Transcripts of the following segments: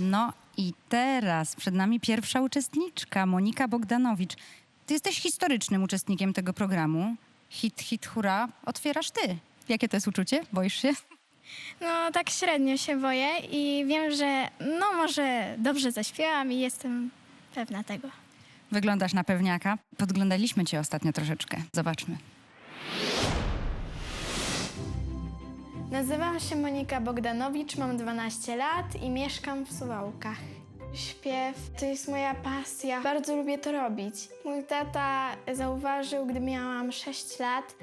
No i teraz przed nami pierwsza uczestniczka, Monika Bogdanowicz. Ty jesteś historycznym uczestnikiem tego programu. Hit, hit, hura. Otwierasz ty. Jakie to jest uczucie? Boisz się? No tak średnio się boję i wiem, że no może dobrze zaśpiewam i jestem pewna tego. Wyglądasz na pewniaka. Podglądaliśmy cię ostatnio troszeczkę. Zobaczmy. Nazywam się Monika Bogdanowicz, mam 12 lat i mieszkam w Suwałkach. Śpiew to jest moja pasja, bardzo lubię to robić. Mój tata zauważył, gdy miałam 6 lat,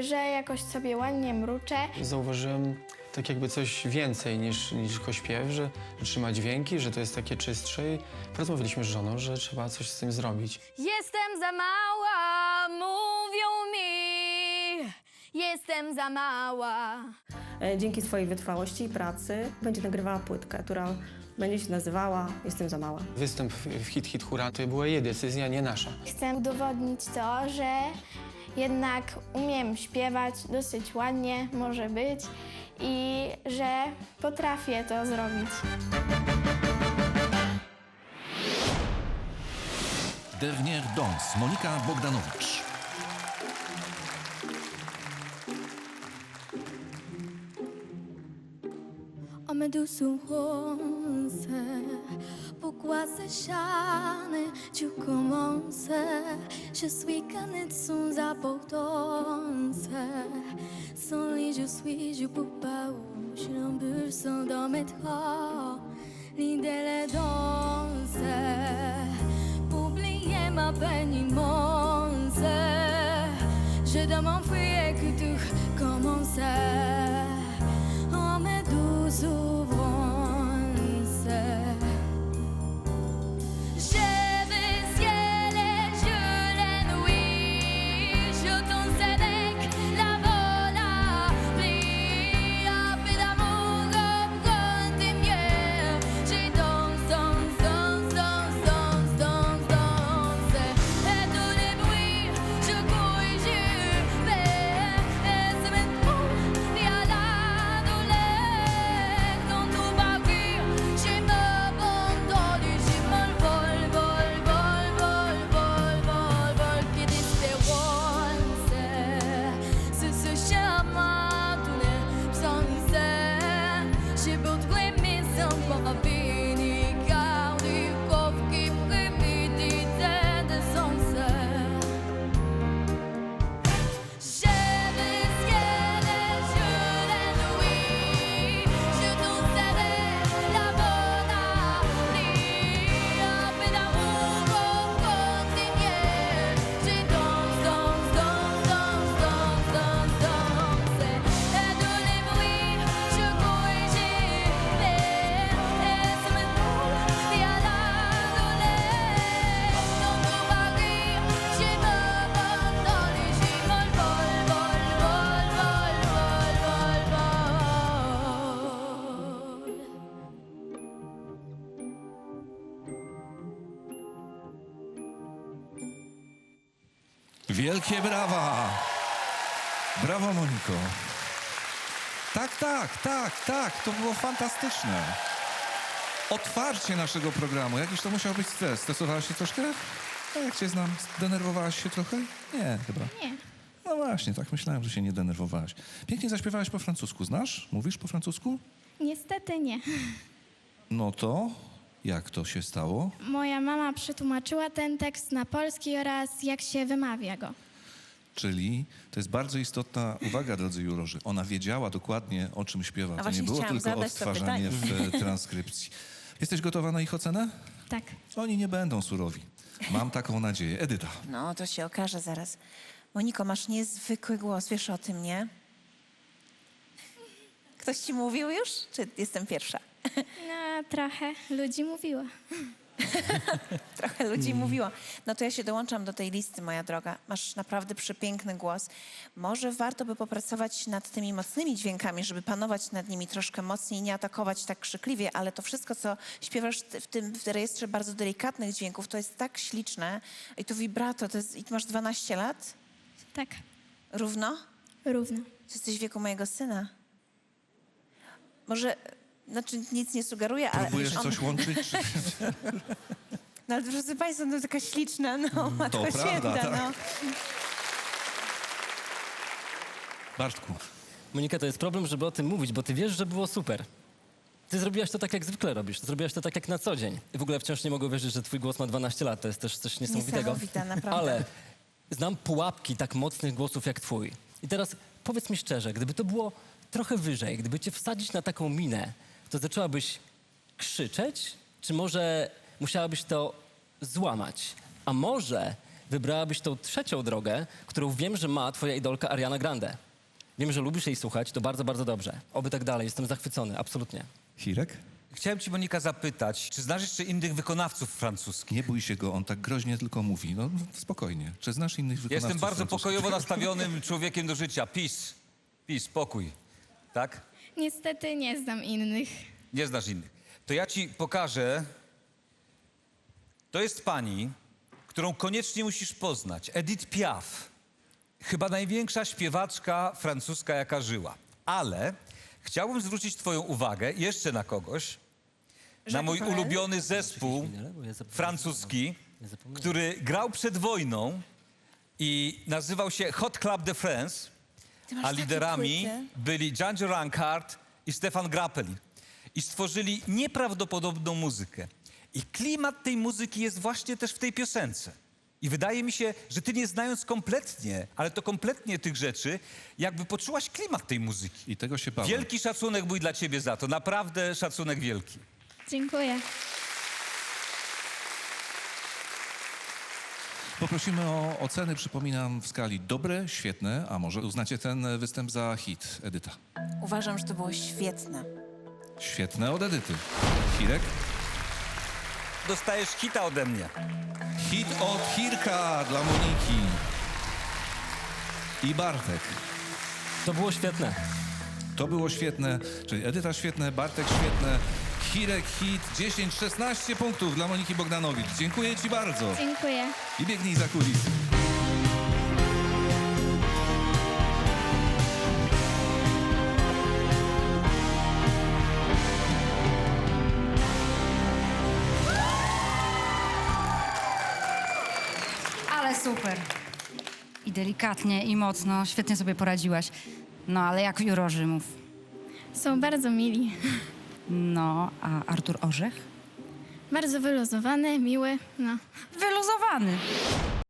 że jakoś sobie ładnie mruczę. Zauważyłem tak jakby coś więcej niż, niż tylko śpiew, że, że trzyma dźwięki, że to jest takie czystsze i porozmawialiśmy z żoną, że trzeba coś z tym zrobić. Jestem za mała, mówią mi. Jestem za mała. E, Dzięki swojej wytrwałości i pracy będzie nagrywała płytkę, która będzie się nazywała Jestem za mała. Występ w, Hit Hit Hura to była jej decyzja, nie nasza. Chcę udowodnić to, że jednak umiem śpiewać dosyć ładnie, może być, i że potrafię to zrobić. Dernière danse, Monika Bogdanowicz. Mes douces roses, pourquoi Tu commences, je suis canette sans importance. Sans lit, je suis, je peux pas où je dans mes. L'idée les danse, pour oublier ma peine immense. Je dois m'enfuir que tout commence. Wielkie brawa! Brawo, Moniko. Tak, tak, tak, tak, to było fantastyczne. Otwarcie naszego programu. Jakiś to musiał być stres. Stresowałaś się troszkę? A jak cię znam, denerwowałaś się trochę? Nie, chyba. Nie. No właśnie, tak myślałem, że się nie denerwowałaś. Pięknie zaśpiewałaś po francusku. Znasz? Mówisz po francusku? Niestety nie. No to jak to się stało? Moja mama przetłumaczyła ten tekst na polski oraz jak się wymawia go. Czyli to jest bardzo istotna uwaga, drodzy jurorzy. Ona wiedziała dokładnie, o czym śpiewa. A To nie było tylko odtwarzanie w e, transkrypcji. Jesteś gotowa na ich ocenę? Tak. Oni nie będą surowi. Mam taką nadzieję. Edyta. No, to się okaże zaraz. Moniko, masz niezwykły głos, wiesz o tym, nie? Ktoś ci mówił już? Czy jestem pierwsza? No, trochę ludzi mówiło. Trochę ludzi mówiło. No to ja się dołączam do tej listy, moja droga. Masz naprawdę przepiękny głos. Może warto by popracować nad tymi mocnymi dźwiękami, żeby panować nad nimi troszkę mocniej, nie atakować tak krzykliwie, ale to wszystko, co śpiewasz w tym w rejestrze bardzo delikatnych dźwięków, to jest tak śliczne. I to vibrato, to jest... I ty masz 12 lat? Tak, Równo? równo. Czy jesteś w wieku mojego syna? Może Znaczy nic nie sugeruję, ale... Próbujesz on- coś łączyć? Czy... No ale proszę Państwa, no taka śliczna, no Matko prawda, Święta, tak. no. Bartku, Monika, to jest problem, żeby o tym mówić, bo ty wiesz, że było super. Ty zrobiłaś to tak, jak zwykle robisz. Zrobiłaś to tak, jak na co dzień. I w ogóle wciąż nie mogę wierzyć, że twój głos ma 12 lat. To jest też coś niesamowitego. Niesamowite, naprawdę. Ale znam pułapki tak mocnych głosów jak twój. I teraz powiedz mi szczerze, gdyby to było trochę wyżej, gdyby cię wsadzić na taką minę, to zaczęłabyś krzyczeć? Czy może musiałabyś to złamać? A może wybrałabyś tą trzecią drogę, którą wiem, że ma twoja idolka Ariana Grande? Wiem, że lubisz jej słuchać, to bardzo, bardzo dobrze. Oby tak dalej, jestem zachwycony, absolutnie. Hirek? Chciałem ci, Monika, zapytać, czy znasz jeszcze innych wykonawców francuskich? Nie bój się go, on tak groźnie tylko mówi. No spokojnie. Czy znasz innych wykonawców Jestem bardzo francuskich? pokojowo nastawionym człowiekiem do życia. Peace. Peace, spokój. Tak? Niestety nie znam innych. Nie znasz innych. To ja ci pokażę. To jest pani, którą koniecznie musisz poznać. Edith Piaf. Chyba największa śpiewaczka francuska, jaka żyła. Ale chciałbym zwrócić twoją uwagę jeszcze na kogoś, na mój ulubiony zespół francuski, który grał przed wojną i nazywał się Hot Club de France, a liderami byli Django Reinhardt i Stefan Grappelli. I stworzyli nieprawdopodobną muzykę. I klimat tej muzyki jest właśnie też w tej piosence. I wydaje mi się, że ty nie znając kompletnie, ale to kompletnie tych rzeczy, jakby poczułaś klimat tej muzyki. I tego się bałem. Wielki szacunek mój dla ciebie za to. Naprawdę szacunek wielki. Dziękuję. Poprosimy o oceny, przypominam, w skali dobre, świetne, a może uznacie ten występ za hit, Edyta. Uważam, że to było świetne. Świetne od Edyty. Hirek? Dostajesz hita ode mnie. Hit od Hirka dla Moniki. I Bartek. To było świetne. To było świetne, czyli Edyta świetne, Bartek świetne, Hirek hit, 10-16 punktów dla Moniki Bogdanowicz. Dziękuję Ci bardzo. Dziękuję. I biegnij za kulisy. Ale super. I delikatnie, i mocno. Świetnie sobie poradziłaś. No, ale jak jurorzy mów. Są bardzo mili. No, a Artur Orzech? Bardzo wyluzowany, miły. No. Wyluzowany.